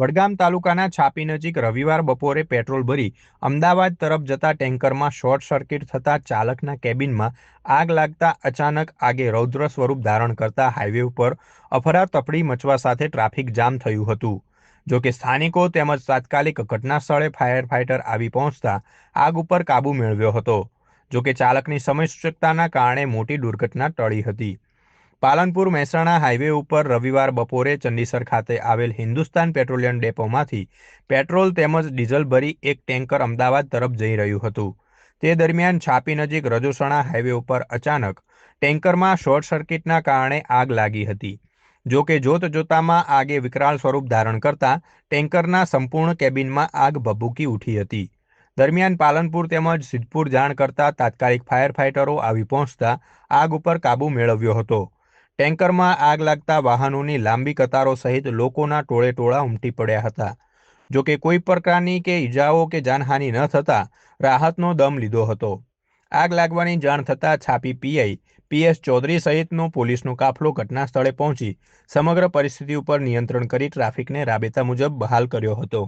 વડગામ તાલુકાના છાપી નજીક રવિવાર બપોરે પેટ્રોલ ભરી અમદાવાદ તરફ જતા ટેન્કરમાં શોર્ટ સર્કિટ થતાં ચાલકના કેબિનમાં આગ લાગતા અચાનક આગે રૌદ્ર સ્વરૂપ ધારણ કરતા હાઈવે ઉપર અફરાતફરી મચવા સાથે ટ્રાફિક જામ થયું હતું. જો કે સ્થાનિકો તેમજ તાત્કાલિક ઘટના સ્થળે ફાયર ફાઇટર આવી પહોંચતા આગ ઉપર કાબૂ મેળવ્યો હતો. જો કે ચાલકની સમયસૂચકતાના કારણે મોટી દુર્ઘટના ટળી હતી. પાલનપુર મહેસાણા હાઈવે ઉપર રવિવાર બપોરે ચંડીસર ખાતે આવેલ હિન્દુસ્તાન પેટ્રોલિયમ ડેપોમાંથી પેટ્રોલ તેમજ ડીઝલ ભરી એક ટેન્કર અમદાવાદ તરફ જઈ રહ્યું હતું. તે દરમિયાન છાપી નજીક રજોસણા હાઈવે ઉપર અચાનક ટેન્કરમાં શોર્ટ સર્કિટના કારણે આગ લાગી હતી. જો કે જોત જોતામાં આગે વિકરાળ સ્વરૂપ ધારણ કરતા ટેન્કરના સંપૂર્ણ કેબિનમાં આગ ભભૂકી ઉઠી હતી. દરમિયાન પાલનપુર તેમજ સિદ્ધપુર જાણ કરતા તાત્કાલિક ફાયર ફાઇટરો આવી પહોંચતા આગ ઉપર કાબૂ મેળવ્યો હતો. ટેન્કરમાં આગ લાગતા વાહનોની લાંબી કતારો સહિત લોકોના ટોળે ટોળા ઉમટી પડ્યા હતા. જો કે કોઈ પ્રકારની કે ઈજાઓ કે જાનહાનિ ન થતાં રાહતનો દમ લીધો હતો. આગ લાગવાની જાણ થતાં છાપી પીઆઈ પીએસ ચૌધરી સહિતનો પોલીસનો કાફલો ઘટના સ્થળે પહોંચી સમગ્ર પરિસ્થિતિ ઉપર નિયંત્રણ કરી ટ્રાફિકને રાબેતા મુજબ બહાલ કર્યો હતો.